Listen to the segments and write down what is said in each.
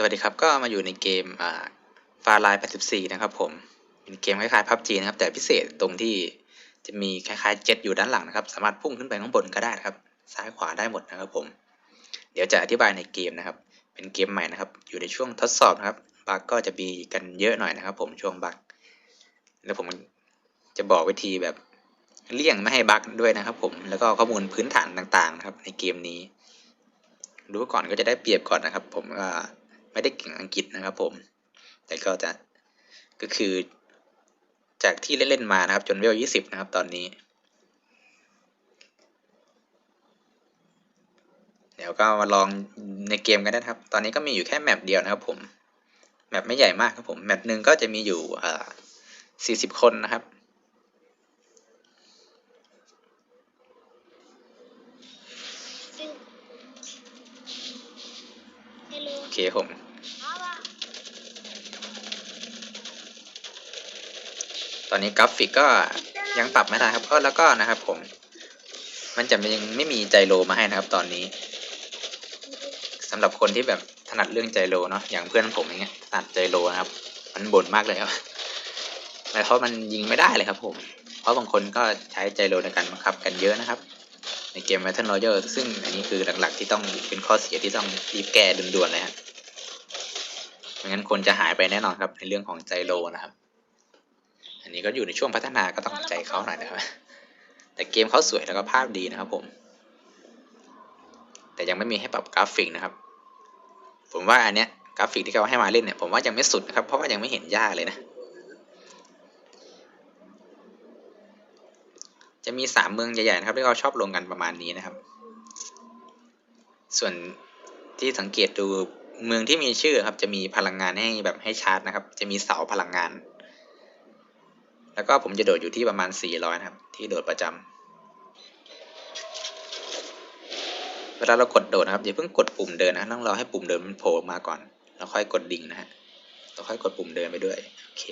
สวัสดีครับ ก็มาอยู่ในเกมอ่าฟาไลน์84 นะครับผม เป็นเกมคล้ายๆพับจีนะครับ แต่พิเศษตรงที่จะมีคล้ายๆเจ็ตอยู่ด้านหลังนะครับ สามารถพุ่งขึ้นไปข้างบนก็ได้นะครับ ซ้ายขวาได้หมดนะครับผม เดี๋ยวจะอธิบายในเกมนะครับ เป็นเกมใหม่นะครับ อยู่ในช่วงทดสอบนะครับ บั๊กก็จะมีกันเยอะหน่อยนะครับ ผมช่วงบั๊กแล้วผมจะบอกวิธีแบบเลี่ยงไม่ให้บั๊กด้วยนะครับ ผม แล้วก็ข้อมูลพื้นฐานต่างๆนะครับ ในเกมนี้รู้ก่อนก็จะได้เปรียบก่อนนะครับ ผมก็ ไม่ได้เก่งอังกฤษนะครับผม แต่ก็จะก็คือจากที่เล่นๆมานะครับ จนเวลยี่สิบนะครับ ตอนนี้ เดี๋ยวก็มาลองในเกมกันนะครับ ตอนนี้ก็มีอยู่แค่แมปเดียวนะครับ ผม แมปไม่ใหญ่มากครับผม แมปหนึ่งก็จะมีอยู่อ่าสี่สิบคนนะครับ Phil. Hello. โอเคผม ตอนนี้กราฟิกก็ยังปรับไม่ได้ครับเออแล้วก็นะครับผม มันจะยังไม่มีไจโรมาให้นะครับ ตอนนี้สำหรับคนที่แบบถนัดเรื่องไจโรเนาะอย่างเพื่อนผมอย่างเงี้ยถนัดไจโรนะครับ มันบ่นมากเลยครับแต่เพราะมันยิงไม่ได้เลยครับ ผม เพราะบางคนก็ใช้ไจโรในการบังคับกันเยอะนะครับ ในเกม Battle Royale ซึ่งอันนี้คือหลักๆที่ต้องเป็นข้อเสียที่ต้องรีบแก้ด่วนๆเลยครับไม่งั้นคนจะหายไปแน่นอนครับในเรื่องของไจโรนะครับ อันนี้ก็อยู่ในช่วงพัฒนาก็ต้องใจเขาหน่อยนะครับ แต่เกมเขาสวยแล้วก็ภาพดีนะครับผม แต่ยังไม่มีให้ปรับกราฟิกนะครับ ผมว่าอันเนี้ยกราฟิกที่เขาให้มาเล่นเนี่ยผมว่ายังไม่สุดนะครับ เพราะว่ายังไม่เห็นยากเลยนะ จะมีสามเมืองใหญ่ๆนะครับที่เขาชอบลงกันประมาณนี้นะครับ ส่วนที่สังเกตดูเมืองที่มีชื่อครับจะมีพลังงานให้แบบให้ชาร์จนะครับ จะมีเสาพลังงาน แล้วก็ผมจะโดดอยู่ที่ประมาณ 400 นะครับ ที่โดดประจำเวลาเรากดโดดนะครับอย่าเพิ่งกดปุ่มเดินนะต้องรอให้ปุ่มเดินมันโผล่มาก่อนแล้วค่อยกดดิ่งนะฮะแล้วค่อยกดปุ่มเดินไปด้วยโอเค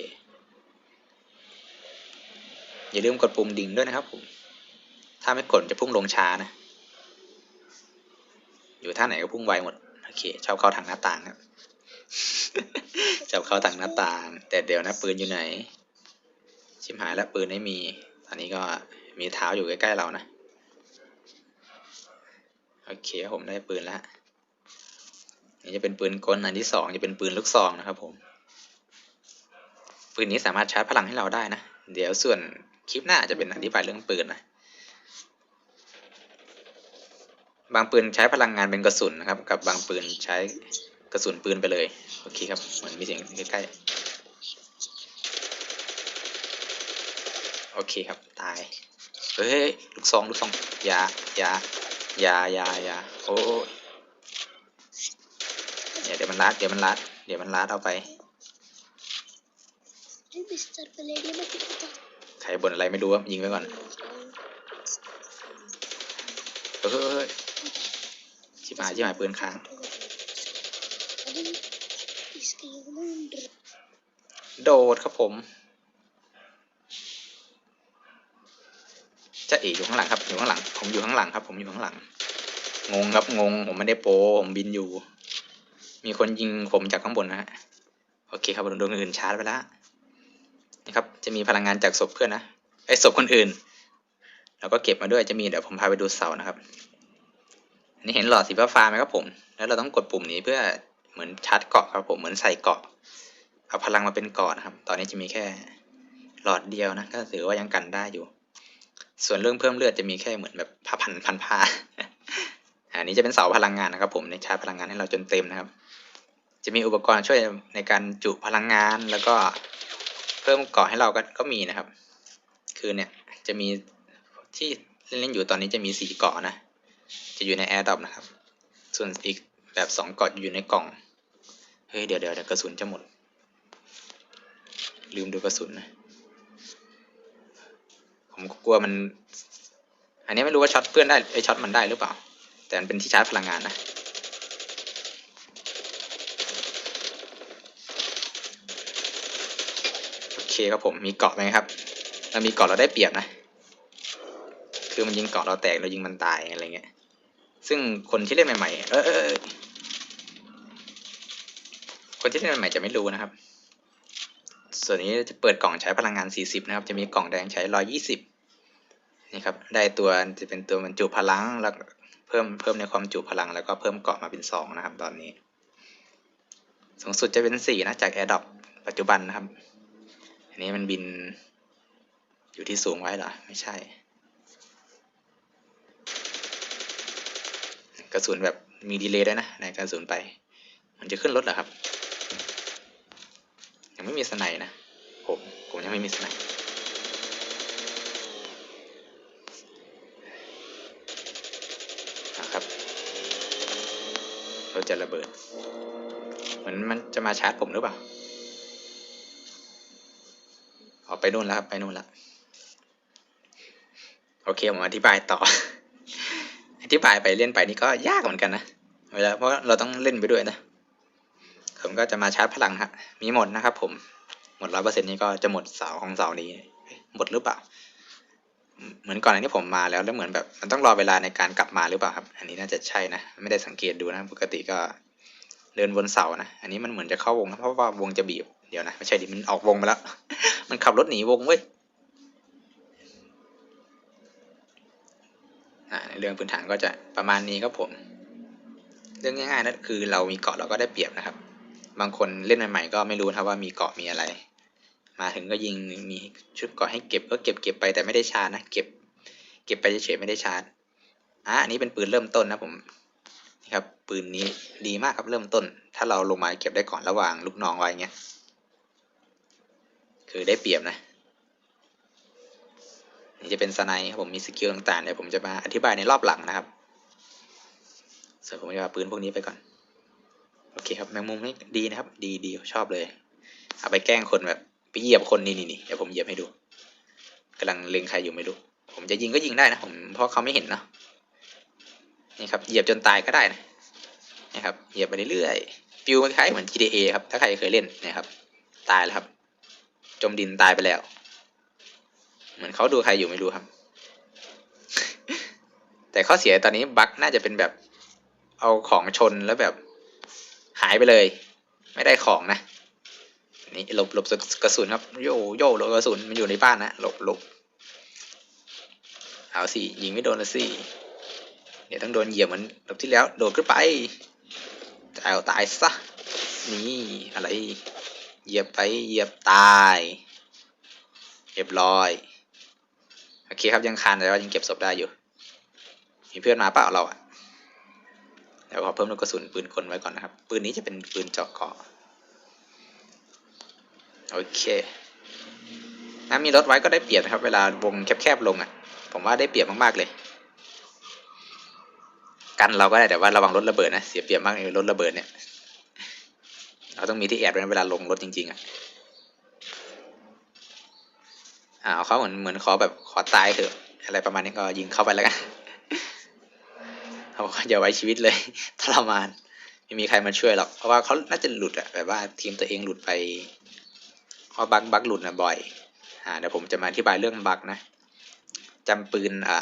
อย่าลืมกดปุ่มดิ่งด้วยนะครับผมถ้าไม่กดจะพุ่งลงช้านะ อยู่ท่าไหนก็พุ่งไวหมดโอเคชอบเข้าทางหน้าต่างครับชอบเข้าทางหน้าต่าง แต่เดี๋ยวนะปืนอยู่ไหน ชิมหายแล้วปืนไม่มี ตอนนี้ก็มีเท้าอยู่ใกล้ๆเรานะ โอเคผมได้ปืนแล้วนี่จะเป็นปืนกลอันที่สองจะเป็นปืนลูกซองนะครับผม ปืนนี้สามารถชาร์จพลังให้เราได้นะ เดี๋ยวส่วนคลิปหน้าจะเป็นอธิบายเรื่องปืนนะบางปืนใช้พลังงานเป็นกระสุนนะครับ กับบางปืนใช้กระสุนปืนไปเลย โอเคครับเหมือนมีเสียงใกล้ๆ โอเคครับ ตาย เฮ้ย ลูกซอง ลูกซองอยาอยาอยาอยาอยาโอ้ยเนี่ยเดี๋ยวมันลัด เดี๋ยวมันลัด เดี๋ยวมันลัดเอาไป Hey, Mr. Palladium, I think it's ใครบ่นอะไรไม่รู้ครับยิงไปก่อน เฮ้ยเฮ้ยเฮ้ยชิบหายชิบหายปืนค้างโดดครับผม จะเอ๋อยู่ข้างหลังครับอยู่ข้างหลัง ผมอยู่ข้างหลังครับ ผมอยู่ข้างหลัง งงครับงง ผมไม่ได้โปรผมบินอยู่ มีคนยิงผมจากข้างบนนะฮะโอเคครับโดนคนอื่นชาร์จไปแล้วนะครับ จะมีพลังงานจากศพเพื่อนนะไอ้ศพคนอื่นแล้วก็เก็บมาด้วยจะมีเดี๋ยวผมพาไปดูเสานะครับ อันนี่เห็นหลอดสีฟ้าไหมครับผม แล้วเราต้องกดปุ่มนี้เพื่อเหมือนชาร์จเกาะครับผมเหมือนใส่เกาะเอาพลังมาเป็นเกาะนะครับ ตอนนี้จะมีแค่หลอดเดียวนะก็ถือว่ายังกันได้อยู่ ส่วนเรื่องเพิ่มเลือดจะมีแค่เหมือนแบบผ้าพันพันผ้าอันนี้จะเป็นเสาพลังงานนะครับ ผมในชาร์จพลังงานให้เราจนเต็มนะครับ จะมีอุปกรณ์ช่วยในการจุพลังงานแล้วก็เพิ่มเกาะให้เราก็ก็มีนะครับ คือเนี่ยจะมีที่เล่นๆอยู่ตอนนี้จะมีสี่เกาะนะ จะอยู่ในแอร์ดรอปนะครับ ส่วนอีกแบบสองเกาะอยู่ในกล่อง เฮ้ยเดี๋ยวเดี๋ยวเดี๋ยวกระสุนจะหมด ลืมดูกระสุนนะ ผมก็กลัวมัน อันนี้ไม่รู้ว่าช็อตเพื่อนได้ไอช็อตมันได้หรือเปล่า แต่มันเป็นที่ชาร์จพลังงานนะโอเคครับผมมีเกาะไหมครับเรามีเกาะเราได้เปรียบนะ คือมันยิงเกาะเราแตกเรายิงมันตายอะไรเงี้ยซึ่งคนที่เล่นใหม่ๆเออเออเออคนที่เล่นใหม่จะไม่รู้นะครับ ส่วนนี้จะเปิดกล่องใช้พลังงาน 40 นะครับ จะมีกล่องแดงใช้ 120 นี่ครับ ได้ตัวจะเป็นตัวบรรจุพลัง แล้วเพิ่มเพิ่มในความจุพลัง แล้วก็เพิ่มเกาะมาเป็น 2 นะครับ ตอนนี้ สูงสุดจะเป็น 4 นะ จาก a i r d r o p ปัจจุบันนะครับ อันนี้มันบินอยู่ที่สูงไว้เหรอ ไม่ใช่ กระสุนแบบมีดีเลย์ด้วยนะในกระสุนไป มันจะขึ้นรถเหรอครับ ยังไม่มีสไนด์นะผมผมยังไม่มีสไนด์นะครับเรถจะระเบิด เหมือนมันจะมาชาร์จผมหรือเปล่าเอาไปนู่นแล้วครับ ไปนู่นแล้วโอเคผมอธิบายต่อ อธิบายไปเล่นไปนี่ก็ยากเหมือนกันนะเวลาเพราะเราต้องเล่นไปด้วยนะ ผมก็จะมาชาร์จพลังฮะ มีหมดนะครับผม หมดร้อยเปอร์เซ็นนี้ก็จะหมดเสาของเสานี้ หมดหรือเปล่า เหมือนก่อนอันนี้ผมมาแล้วแล้วเหมือนแบบมันต้องรอเวลาในการกลับมาหรือเปล่าครับ อันนี้น่าจะใช่นะ ไม่ได้สังเกตดูนะ ปกติก็เดินบนเสานะ อันนี้มันเหมือนจะเข้าวงนะเพราะว่าวงจะบีบ เดี๋ยวนะ ไม่ใช่ดิ มันออกวงไปแล้ว มันขับรถหนีวงเว้ยในเรื่องพื้นฐานก็จะประมาณนี้ครับผม เรื่องง่ายๆนะคือเรามีเกาะเราก็ได้เปรียบนะครับ บางคนเล่นใหม่ๆก็ไม่รู้นะครับว่ามีเกาะมีอะไร มาถึงก็ยิงมีชุดเกาะให้เก็บก็เก็บเก็บไปแต่ไม่ได้ชาร์จนะเก็บ เก็บไปเฉยๆไม่ได้ชาร์จอะอันนี้เป็นปืนเริ่มต้นนะผมนี่ครับปืนนี้ดีมากครับเริ่มต้น ถ้าเราลงมาเก็บได้ก่อนระหว่างลูกน้องไว้เงี้ยคือได้เปรียบนะนี่จะเป็นสไนด์ครับผมมีสกิลต่างๆเดี๋ยวผมจะมาอธิบายในรอบหลังนะครับส่วนผมจะเอาปืนพวกนี้ไปก่อน โอเคครับแมงมุมนี่ดีนะครับ ดีดีชอบเลย เอาไปแกล้งคนแบบไปเหยียบคนนี่นี่นี่เดี๋ยวผมเหยียบให้ดูกำลังเล็งใครอยู่ไม่รู้ ผมจะยิงก็ยิงได้นะผมเพราะเขาไม่เห็นเนาะนี่ครับเหยียบจนตายก็ได้นะนี่ครับเหยียบไปเรื่อยๆฟิวมันคล้ายเหมือน GTA ครับถ้าใครเคยเล่นนะครับ ตายแล้วครับ จมดินตายไปแล้ว เหมือนเขาดูใครอยู่ไม่รู้ครับ แต่ข้อเสียตอนนี้บั๊กน่าจะเป็นแบบเอาของชนแล้วแบบ หายไปเลย ไม่ได้ของนะนี่หลบหลบกระสุนครับโยโย่หลบกระสุนมันอยู่ในบ้านนะหลบหลบเอาสิยิงไม่โดนละสิเดี๋ยวต้องโดนเหยียบเหมือนรอบที่แล้ว โดดขึ้นไปตายเอาตายซะนี่อะไรเหยียบไปเหยียบตายเรียบร้อยโอเคครับยังคานแต่ว่ายังเก็บศพได้อยู่มีเพื่อนมาเปล่าเราอะ เดี๋ยวขอเพิ่มลูกกระสุนปืนกลไว้ก่อนนะครับ ปืนนี้จะเป็นปืนเจาะเกาะโอเคถ้ามีรถไว้ก็ได้เปรียบนะครับ เวลาวงแคบๆลงอะผมว่าได้เปรียบมากๆเลย กันเราก็ได้แต่ว่าระวังรถระเบิดนะ เสียเปรียบมากเลยรถระเบิดเนี่ย เราต้องมีที่แอบไว้เวลาลงรถจริง ๆอะอ่าเขาเหมือนเหมือนขอแบบขอตายเถอะ อะไรประมาณนี้ก็ยิงเข้าไปแล้วกัน เขาบอกอย่าไว้ชีวิตเลยทรมานไม่มีใครมาช่วยหรอกเพราะว่าเขาน่าจะหลุดอะแบบว่าทีมตัวเองหลุดไปเพราะบั๊กบั๊กหลุดนะบ่อยอ่าเดี๋ยวผมจะมาอธิบายเรื่องบั๊กนะจำปืนอ่า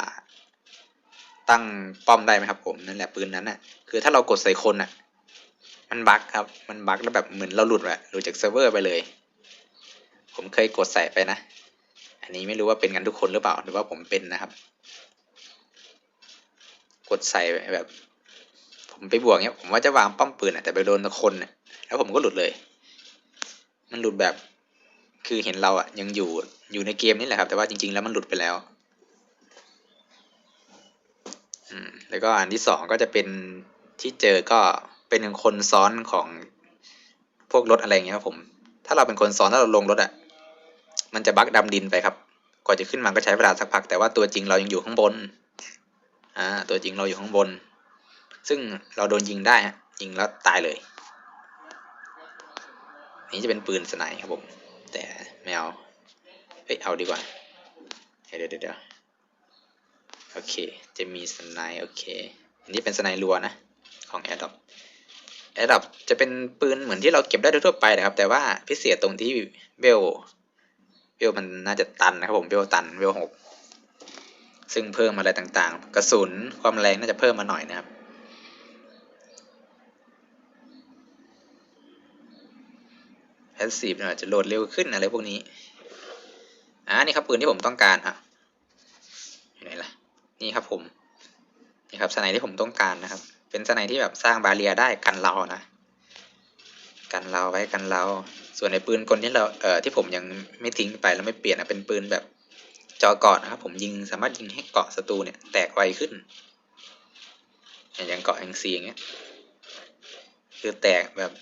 ตั้งป้อมได้ไหมครับ ผมนั่นแหละปืนนั้นน่ะคือถ้าเรากดใส่คนน่ะมันบั๊กครับมันบั๊กแล้วแบบเหมือนเราหลุดอะหลุดจากเซิร์ฟเวอร์ไปเลย ผมเคยกดใส่ไปนะ อันนี้ไม่รู้ว่าเป็นกันทุกคนหรือเปล่าหรือว่าผมเป็นนะครับ กดใส่แบบ ผมไปบวกเนี้ย ผมว่าจะวางป้อมปืนอะแต่ไปโดนคนน่ะแล้วผมก็หลุดเลย มันหลุดแบบ คือเห็นเราอะยังอยู่อยู่ในเกมนี่แหละครับ แต่ว่าจริง ๆ แล้วมันหลุดไปแล้วอืมแล้วก็อันที่สองก็จะเป็นที่เจอก็เป็นคนซ้อนของพวกรถอะไรเงี้ยครับผม ถ้าเราเป็นคนซ้อนถ้าเราลงรถอะมันจะบักดำดินไปครับ กว่าจะขึ้นมาก็ใช้เวลาสักพัก แต่ว่าตัวจริงเรายังอยู่ข้างบน อ่าตัวจริงเราอยู่ข้างบน ซึ่งเราโดนยิงได้ฮะยิงแล้วตายเลย นี่จะเป็นปืนสไนครับผม แต่ไม่เอาเอ้ยเอาดีกว่าเดี๋ยวเดี๋ยวเดี๋ยวโอเค จะมีสไนโอเค อันนี้เป็นสไนรัวนะ ของ a อ d o p a อ d o p จะเป็นปืนเหมือนที่เราเก็บได้ทั่วไปนะครับ แต่ว่าพิเศษตรงที่เบลเวลมันน่าจะตันนะครับผมเวลตันเวลหก ซึ่งเพิ่มอะไรต่างๆ กระสุนความแรงน่าจะเพิ่มมาหน่อยนะครับ แพสซีฟเนี่ยจะโหลดเร็วขึ้นอะไรพวกนี้ อ่านี่ครับปืนที่ผมต้องการอะอยู่ไหนล่ะ นี่ครับผม นี่ครับสไนที่ผมต้องการนะครับ เป็นสไนที่แบบสร้างบาเรียได้กันเรานะ กันเราไว้กันเรา ส่วนในปืนกลที่เรา เอ่อ ที่ผมยังไม่ทิ้งไปแล้วไม่เปลี่ยนนะเป็นปืนแบบ จอเกาะนะครับ ผมยิงสามารถยิงให้เกาะศัตรูเนี่ยแตกไวขึ้น อย่างเกาะแองซีอย่างเงี้ยคือแตกแบบ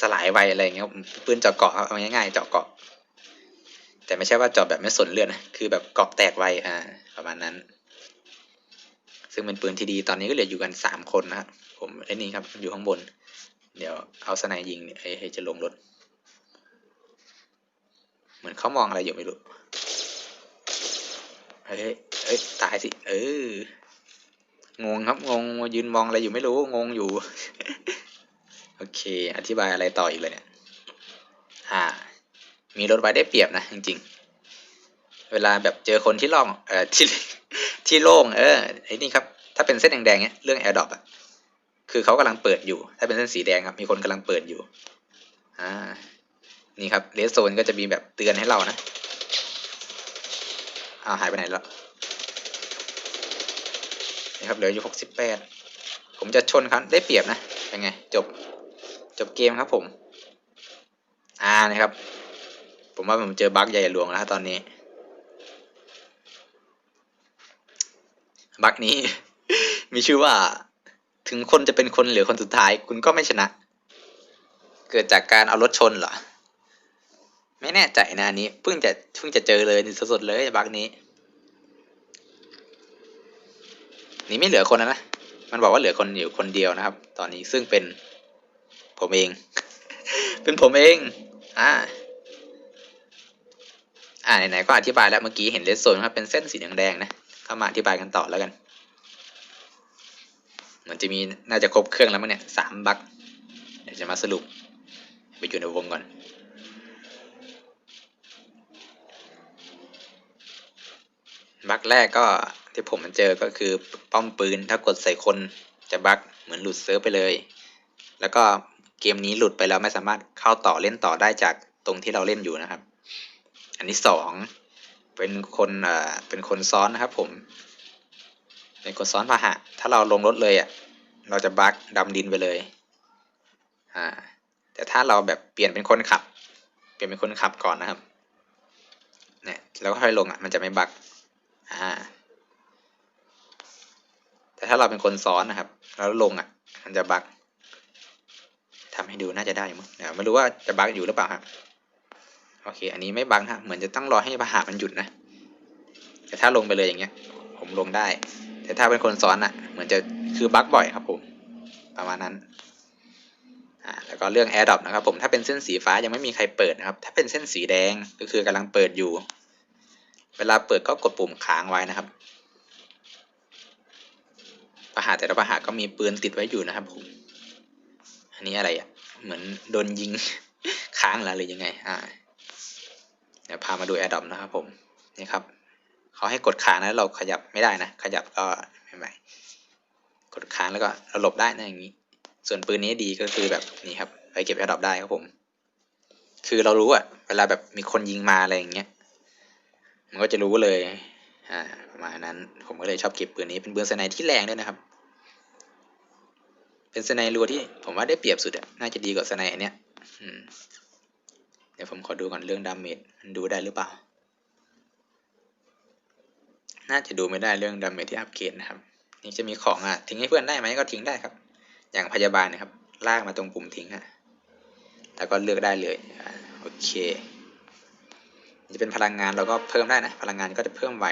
สลายไวอะไรเงี้ยปืนเจาะเกาะเอาง่ายๆเจาะเกาะ แต่ไม่ใช่ว่าเจาะแบบไม่สนเลือดนะคือแบบเกาะแตกไวอ่าประมาณนั้น ซึ่งเป็นปืนที่ดีตอนนี้ก็เหลืออยู่กันสามคนนะครับผมไอ้นี่ครับอยู่ข้างบน เดี๋ยวเอาสไนยิงเนี่ยให้จะลงรถ เหมือนเขามองอะไรอยู่ไม่รู้ เฮ้ยเอ้ยตายสิ เออ งงครับงงยืนมองอะไรอยู่ไม่รู้งงอยู่ โอเค อธิบายอะไรต่ออีกเลยเนี่ยอ่า มีรถไว้ได้เปรียบนะจริง ๆ เวลาแบบเจอคนที่ล่องเอ่อที่ที่โล่งเออไอ้นี่ครับ ถ้าเป็นเส้นแดงๆเนี่ยเรื่องแอร์ดรอปอะคือเขากำลังเปิดอยู่ ถ้าเป็นเส้นสีแดงครับ มีคนกำลังเปิดอยู่ อ่า นี่ครับเลสโซนก็จะมีแบบเตือนให้เรานะ อ้าวหายไปไหนแล้วนี่ครับเหลืออยู่หกสิบแปดผมจะชนครับได้เปรียบนะเป็นไงจบจบเกมครับผม อ่านะครับ ผมว่าผมเจอบั๊กใหญ่หลวงแล้วตอนนี้บั๊กนี้ มีชื่อว่า ถึงคนจะเป็นคนเหลือคนสุดท้าย คุณก็ไม่ชนะ เกิดจากการเอารถชนเหรอ ไม่แน่ใจนะอันนี้เพิ่งจะเพิ่งจะเจอเลยสดๆเลยบักนี้ นี่ไม่เหลือคนแล้วนะมันบอกว่าเหลือคนอยู่คนเดียวนะครับ ตอนนี้ซึ่งเป็นผมเอง เป็นผมเอง อ่า อ่าไหนๆก็อธิบายแล้วเมื่อกี้เห็นเลสโซนครับเป็นเส้นสีแดงๆนะเข้ามาอธิบายกันต่อแล้วกันเหมือนจะมีน่าจะครบเครื่องแล้วมั้งเนี่ยสามบัคเดี๋ยวจะมาสรุปไปอยู่ในวงก่อน บัคแรกก็ที่ผมมันเจอก็คือป้อมปืนถ้ากดใส่คนจะบัคเหมือนหลุดเซิร์ฟไปเลย แล้วก็เกมนี้หลุดไปแล้วไม่สามารถเข้าต่อเล่นต่อได้จากตรงที่เราเล่นอยู่นะครับ อันที่สองเป็นคนเอ่อเป็นคนซ้อนนะครับ ผม เป็นคนซ้อนพาหะ ถ้าเราลงรถเลยอะเราจะบัคดำดินไปเลยอ่าแต่ถ้าเราแบบเปลี่ยนเป็นคนขับ เปลี่ยนเป็นคนขับก่อนนะครับเนี่ยแล้วก็ค่อยลงอะมันจะไม่บัค อ่า แต่ถ้าเราเป็นคนซ้อนนะครับ แล้วลงอะ มันจะบั๊กทำให้ดูน่าจะได้มั้งเดี๋ยวไม่รู้ว่าจะบั๊กอยู่หรือเปล่าครับ โอเค อันนี้ไม่บั๊กฮะ เหมือนจะต้องรอให้พาหะมันหยุดนะ แต่ถ้าลงไปเลยอย่างเงี้ย ผมลงได้ แต่ถ้าเป็นคนซ้อนอะ เหมือนจะคือบั๊กบ่อยครับผม ประมาณนั้นอ่าแล้วก็เรื่อง AirDrop นะครับผม ถ้าเป็นเส้นสีฟ้ายังไม่มีใครเปิดนะครับ ถ้าเป็นเส้นสีแดงก็คือกำลังเปิดอยู่ เวลาเปิดก็กดปุ่มค้างไว้นะครับประหารแต่ละประหารก็มีปืนติดไว้อยู่นะครับผมอันนี้อะไรอะ่ะเหมือนโดนยิงค้างแล้วหรือยังไงอ่าเดี๋ยวพามาดูแอร์ดอมนะครับผมนี่ครับเขาให้กดค้างแล้วเราขยับไม่ได้นะ ขยับก็ไม่ไหวกดค้างแล้วก็เราหลบได้นะอย่างนี้ ส่วนปืนนี้ดีก็คือแบบนี้ครับไปเก็บแอร์ดอปได้ครับผม คือเรารู้อะเวลาแบบมีคนยิงมาอะไรอย่างเงี้ย มันก็จะรู้เลยอ่าประมาณนั้นผมก็เลยชอบเก็บปืนนี้เป็นปืนสไนที่แรงด้วยนะครับ เป็นสไนรัวที่ผมว่าได้เปรียบสุดอะน่าจะดีกว่าสไนอันเนี้ยเดี๋ยวผมขอดูก่อนเรื่องดาเมจมันดูได้หรือเปล่า น่าจะดูไม่ได้เรื่องดาเมจที่อัปเกรดนะครับ นี่จะมีของอะทิ้งให้เพื่อนได้ไหมก็ทิ้งได้ครับ อย่างพยาบาลนะครับ ลากมาตรงปุ่มทิ้งฮะแล้วก็เลือกได้เลยโอเค จะเป็นพลังงานเราก็เพิ่มได้นะ พลังงานก็จะเพิ่มไว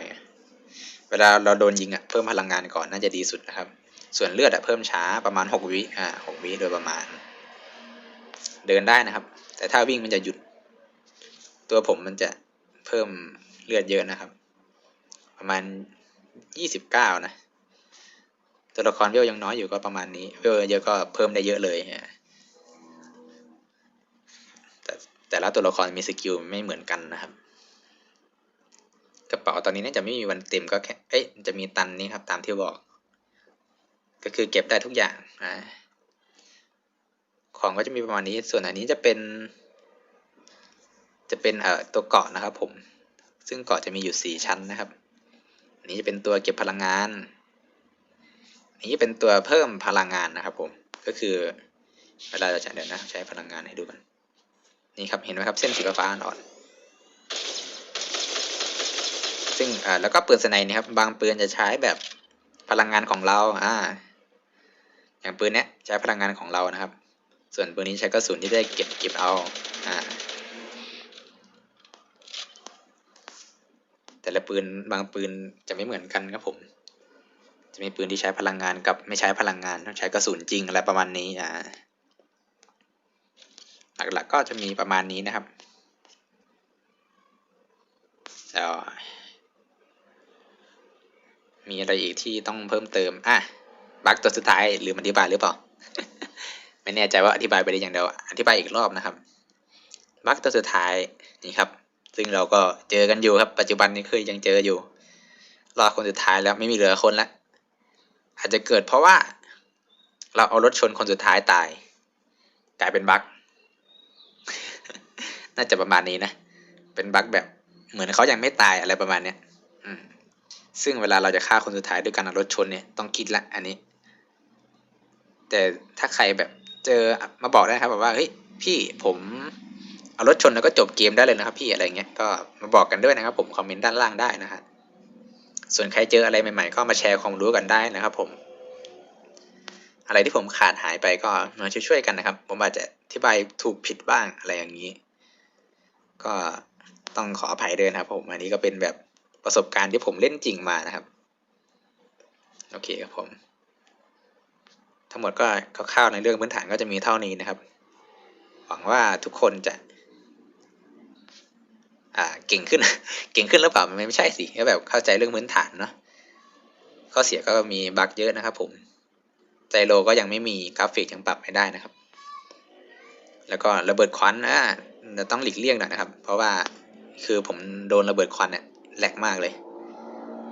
เวลาเราโดนยิงอะเพิ่มพลังงานก่อนน่าจะดีสุดนะครับ ส่วนเลือดอะเพิ่มช้าประมาณหกวิอ่าหกวิโดยประมาณ เดินได้นะครับ แต่ถ้าวิ่งมันจะหยุด ตัวผมมันจะเพิ่มเลือดเยอะนะครับ ประมาณยี่สิบเก้านะตัวละครเวลยังน้อยอยู่ก็ประมาณนี้เวลเยอะก็เพิ่มได้เยอะเลยอะแต่แต่ละตัวละครมีสกิลไม่เหมือนกันนะครับ ระเป๋าตอนนี้น่าจะไม่มีวันเต็มก็แค่ เอ้ยจะมีตันนี้ครับตามที่บอก ก็คือเก็บได้ทุกอย่างอ่าของก็จะมีประมาณนี้ ส่วนอันนี้จะเป็น จะเป็นเอ่อตัวเกาะนะครับผม ซึ่งเกาะจะมีอยู่สี่ชั้นนะครับ อันนี้จะเป็นตัวเก็บพลังงาน อันนี้เป็นตัวเพิ่มพลังงานนะครับผม ก็คือเวลาเราจะเดี๋ยวนะใช้พลังงานให้ดูกัน นี่ครับเห็นไหมครับเส้นสีฟ้าอ่อนๆ ซึ่งอ่าแล้วก็ปืนสไนนี่ครับ บางปืนจะใช้แบบพลังงานของเราอ่าอย่างปืนเนี้ยใช้พลังงานของเรานะครับ ส่วนปืนนี้ใช้กระสุนที่ได้เก็บเก็บเอาอ่าแต่ละปืนบางปืนจะไม่เหมือนกันครับผม จะมีปืนที่ใช้พลังงานกับไม่ใช้พลังงานต้องใช้กระสุนจริงอะไรประมาณนี้อ่าหลักๆก็จะมีประมาณนี้นะครับแล้ว มีอะไรอีกที่ต้องเพิ่มเติม อะบั๊กตัวสุดท้ายหรืออธิบายหรือเปล่า ไม่แน่ใจว่าอธิบายไปได้อย่างเดียว อธิบายอีกรอบนะครับบั๊กตัวสุดท้ายนี่ครับ ซึ่งเราก็เจอกันอยู่ครับ ปัจจุบันนี้คือยังเจออยู่ รอคนสุดท้ายแล้วไม่มีเหลือคนละอาจจะเกิดเพราะว่า เราเอารถชนคนสุดท้ายตาย กลายเป็นบั๊กน่าจะประมาณนี้นะ เป็นบั๊กแบบเหมือนเขายังไม่ตายอะไรประมาณเนี้ย อืม ซึ่งเวลาเราจะฆ่าคนสุดท้ายด้วยการเอารถชนเนี่ยต้องคิดละอันนี้ แต่ถ้าใครแบบเจอมาบอกได้ครับแบบว่าเฮ้ยพี่ผมเอารถชนแล้วก็จบเกมได้เลยนะครับพี่อะไรเงี้ยก็มาบอกกันด้วยนะครับผมคอมเมนต์ด้านล่างได้นะฮะส่วนใครเจออะไรใหม่ๆ ก็มาแชร์ความรู้กันได้นะครับผม อะไรที่ผมขาดหายไปก็มาช่วยๆกันนะครับ ผมอาจจะอธิบายถูกผิดบ้างอะไรอย่างนี้ ก็ต้องขออภัยด้วยนะครับผมอันนี้ก็เป็นแบบ ประสบการณ์ที่ผมเล่นจริงมานะครับโอเคครับผม ทั้งหมดก็คร่าวๆในเรื่องพื้นฐานก็จะมีเท่านี้นะครับ หวังว่าทุกคนจะอ่าเก่งขึ้น เก่งขึ้นหรือเปล่ามันไม่ใช่สิก็แบบเข้าใจเรื่องพื้นฐานเนาะข้อเสียก็มีบั๊กเยอะนะครับผมใจโลก็ยังไม่มีกราฟิกยังปรับไม่ได้นะครับ แล้วก็ระเบิดควันอ่าเราต้องหลีกเลี่ยงหน่อยนะครับ เพราะว่าคือผมโดนระเบิดควันเนี่ย แหลกมากเลย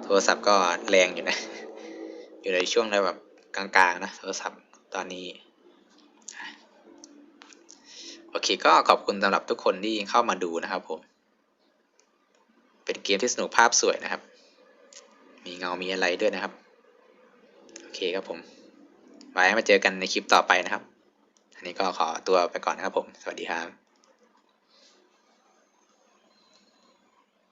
โทรศัพท์ก็แรงอยู่นะ อยู่ในช่วงแบบกลางๆนะ โทรศัพท์ตอนนี้ โอเคก็ขอบคุณสำหรับทุกคนที่เข้ามาดูนะครับผม เป็นเกมที่สนุกภาพสวยนะครับ มีเงา มีอะไรด้วยนะครับ โอเคครับผม ไว้มาเจอกันในคลิปต่อไปนะครับ อันนี้ก็ขอตัวไปก่อนนะครับผม สวัสดีครับ